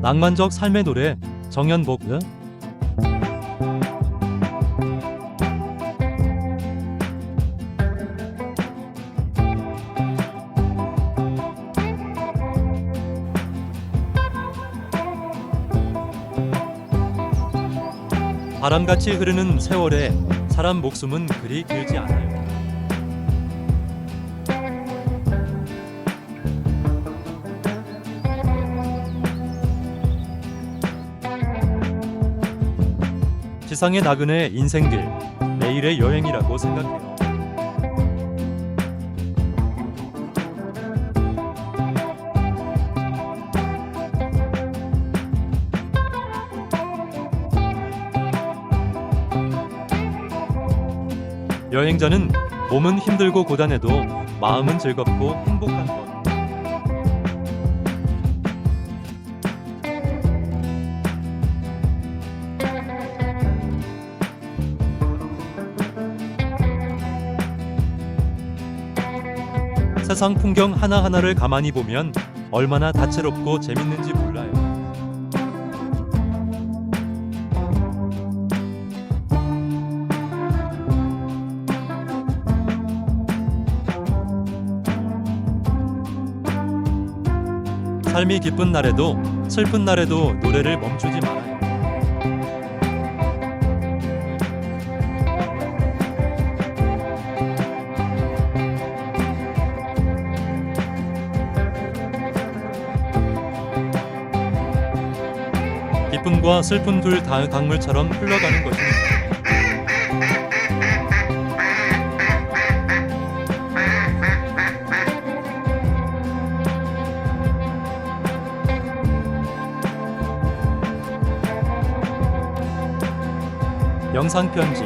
낭만적 삶의 노래 정연복 응? 바람같이 흐르는 세월에 사람 목숨은 그리 길지 않아요. 지상의 나그네 인생길 매일의 여행이라고 생각해요. 여행자는 몸은 힘들고 고단해도 마음은 즐겁고 행복한 세상 풍경 하나하나를 가만히 보면 얼마나 다채롭고 재밌는지 몰라요. 삶이 기쁜 날에도 슬픈 날에도 노래를 멈추지 말아요. 기쁨과 슬픔 둘 다 강물처럼 흘러가는 것이니까. 영상 편지